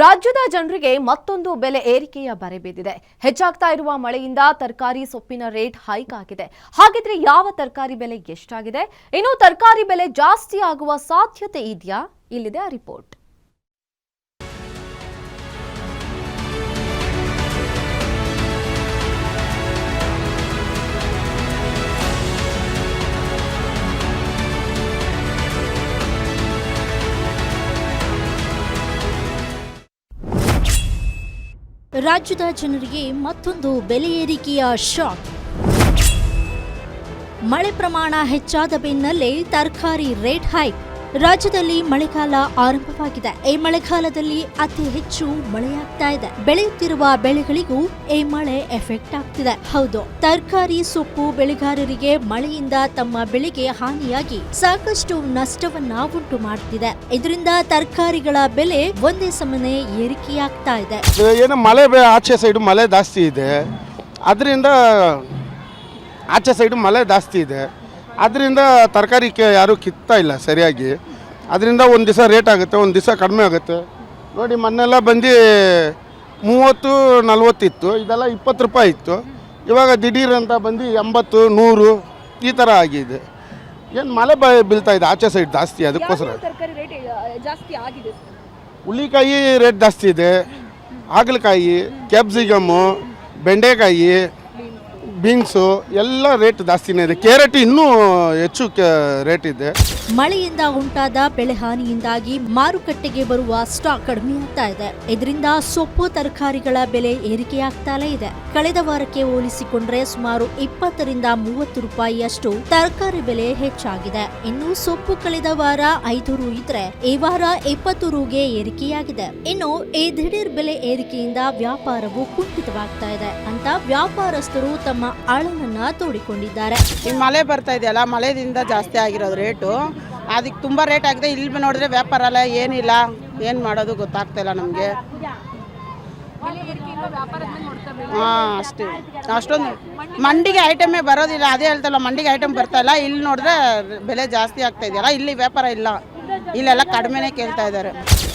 ರಾಜ್ಯದ ಜನರಿಗೆ ಮತ್ತೊಂದು ಬೆಲೆ ಏರಿಕೆಯ ಬರೆ ಬಿದ್ದಿದೆ. ಹೆಚ್ಚಾಗ್ತಾ ಇರುವ ಮಳೆಯಿಂದ ತರಕಾರಿ ಸೊಪ್ಪಿನ ರೇಟ್ ಹೈಕ್ ಆಗಿದೆ. ಹಾಗಿದ್ರೆ ಯಾವ ತರಕಾರಿ ಬೆಲೆ ಎಷ್ಟಾಗಿದೆ? ಇನ್ನು ತರಕಾರಿ ಬೆಲೆ ಜಾಸ್ತಿ ಆಗುವ ಸಾಧ್ಯತೆ ಇದೆಯಾ? ಇಲ್ಲಿದೆ ಆ ರಿಪೋರ್ಟ್. ರಾಜ್ಯದ ಜನರಿಗೆ ಮತ್ತೊಂದು ಬೆಲೆ ಏರಿಕೆಯ ಶಾಕ್. ಮಳೆ ಪ್ರಮಾಣ ಹೆಚ್ಚಾದ ಬೆನ್ನಲ್ಲೇ ತರಕಾರಿ ರೇಟ್ ಹೈಕ್. ರಾಜ್ಯದಲ್ಲಿ ಮಳೆಗಾಲ ಆರಂಭವಾಗಿದೆ. ಈ ಮಳೆಗಾಲದಲ್ಲಿ ಅತಿ ಹೆಚ್ಚು ಮಳೆಯಾಗ್ತಾ ಇದೆ. ಬೆಳೆಯುತ್ತಿರುವ ಬೆಳೆಗಳಿಗೂ ಈ ಮಳೆ ಎಫೆಕ್ಟ್ ಆಗ್ತಿದೆ. ಹೌದು, ತರಕಾರಿ, ಸೊಪ್ಪು ಬೆಳೆಗಾರರಿಗೆ ಮಳೆಯಿಂದ ತಮ್ಮ ಬೆಳೆಗೆ ಹಾನಿಯಾಗಿ ಸಾಕಷ್ಟು ನಷ್ಟವನ್ನ ಉಂಟು ಮಾಡ್ತಿದೆ. ಇದರಿಂದ ತರಕಾರಿಗಳ ಬೆಲೆ ಒಂದೇ ಸಮನೆ ಏರಿಕೆಯಾಗ್ತಾ ಇದೆ. ಏನು ಮಳೆ ಆಚೆ ಸೈಡ್ ಮಳೆ ಜಾಸ್ತಿ ಇದೆ. ಅದರಿಂದ ಆಚೆ ಸೈಡ್ ಮಳೆ ಜಾಸ್ತಿ ಇದೆ. ಅದರಿಂದ ತರಕಾರಿ ಕೆ ಯಾರೂ ಕಿತ್ತಾ ಇಲ್ಲ ಸರಿಯಾಗಿ. ಅದರಿಂದ ಒಂದು ದಿವಸ ರೇಟ್ ಆಗುತ್ತೆ ಒಂದು ದಿವಸ ಕಡಿಮೆ ಆಗುತ್ತೆ. ನೋಡಿ ಮೊನ್ನೆಲ್ಲ ಬಂದು ಮೂವತ್ತು ನಲ್ವತ್ತಿತ್ತು ಇದೆಲ್ಲ ಇಪ್ಪತ್ತು ರೂಪಾಯಿ ಇತ್ತು. ಇವಾಗ ದಿಢೀರಂತ ಅಂತ ಬಂದು ಎಂಬತ್ತು ನೂರು ಈ ಥರ ಆಗಿದೆ. ಏನು ಮಳೆ ಬ ಬೀಳ್ತಾ ಇದೆ ಆಚೆ ಸೈಡ್ ಜಾಸ್ತಿ ಅದಕ್ಕೋಸ್ಕರ. ಹುಳಿಕಾಯಿ ರೇಟ್ ಜಾಸ್ತಿ ಇದೆ. ಹಾಗಲಕಾಯಿ ಕ್ಯಾಪ್ಸಿಕಮ್ಮು ಬೆಂಡೆಕಾಯಿ ಬೀನ್ಸು ಎಲ್ಲ ರೇಟ್ ಜಾಸ್ತಿನೇ ಇದೆ. ಕ್ಯಾರೆಟ್ ಇನ್ನೂ ಹೆಚ್ಚು ರೇಟ್ ಇದೆ. ಮಳೆಯಿಂದ ಉಂಟಾದ ಬೆಳೆ ಹಾನಿಯಿಂದಾಗಿ ಮಾರುಕಟ್ಟೆಗೆ ಬರುವ ಸ್ಟಾಕ್ ಕಡಿಮೆಯಾಗ್ತಾ ಇದೆ. ಇದರಿಂದ ಸೊಪ್ಪು ತರಕಾರಿಗಳ ಬೆಲೆ ಏರಿಕೆಯಾಗ್ತಾಲೇ ಇದೆ. ಕಳೆದ ವಾರಕ್ಕೆ ಹೋಲಿಸಿಕೊಂಡ್ರೆ ಸುಮಾರು ಇಪ್ಪತ್ತರಿಂದ ಮೂವತ್ತು ರೂಪಾಯಿಯಷ್ಟು ತರಕಾರಿ ಬೆಲೆ ಹೆಚ್ಚಾಗಿದೆ. ಇನ್ನು ಸೊಪ್ಪು ಕಳೆದ ವಾರ ಐದು ರು ಇದ್ರೆ ಈ ವಾರ ಇಪ್ಪತ್ತು ರುಗೆ ಏರಿಕೆಯಾಗಿದೆ. ಇನ್ನು ಈ ದಿಢೀರ್ ಬೆಲೆ ಏರಿಕೆಯಿಂದ ವ್ಯಾಪಾರವು ಕುಂಠಿತವಾಗ್ತಾ ಇದೆ ಅಂತ ವ್ಯಾಪಾರಸ್ಥರು ತಮ್ಮ ಅಳಲನ್ನ ತೋಡಿಕೊಂಡಿದ್ದಾರೆ. ಈ ಮಳೆ ಬರ್ತಾ ಇದೆಯಲ್ಲ, ಮಳೆದಿಂದ ಜಾಸ್ತಿ ಆಗಿರೋದು ರೇಟು. ಅದಕ್ಕೆ ತುಂಬ ರೇಟ್ ಆಗಿದೆ. ಇಲ್ಲಿ ನೋಡಿದ್ರೆ ವ್ಯಾಪಾರ ಅಲ್ಲ, ಏನಿಲ್ಲ, ಏನು ಮಾಡೋದು ಗೊತ್ತಾಗ್ತಾ ಇಲ್ಲ ನಮಗೆ. ಹಾಂ, ಅಷ್ಟೇ. ಅಷ್ಟೊಂದು ಮಂಡಿಗೆ ಐಟಮೇ ಬರೋದಿಲ್ಲ. ಅದೇ ಹೇಳ್ತಲ್ಲ, ಮಂಡಿಗೆ ಐಟಮ್ ಬರ್ತಾ ಇಲ್ಲ. ಇಲ್ಲಿ ನೋಡಿದ್ರೆ ಬೆಲೆ ಜಾಸ್ತಿ ಆಗ್ತಾ ಇದೆಯಲ್ಲ, ಇಲ್ಲಿ ವ್ಯಾಪಾರ ಇಲ್ಲ. ಇಲ್ಲೆಲ್ಲ ಕಡಿಮೆನೇ ಕೇಳ್ತಾ ಇದ್ದಾರೆ.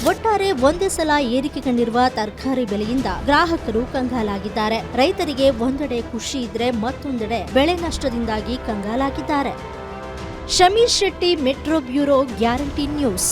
ಒಟ್ಟಾರೆ ಒಂದೇ ಸಲ ಏರಿಕೆ ಕಂಡಿರುವ ತರಕಾರಿ ಬೆಲೆಯಿಂದ ಗ್ರಾಹಕರು ಕಂಗಾಲಾಗಿದ್ದಾರೆ. ರೈತರಿಗೆ ಒಂದೆಡೆ ಖುಷಿ ಇದ್ರೆ ಮತ್ತೊಂದೆಡೆ ಬೆಳೆ ನಷ್ಟದಿಂದಾಗಿ ಕಂಗಾಲಾಗಿದ್ದಾರೆ. Shamir Shetty, metro bureau, Guarantee News.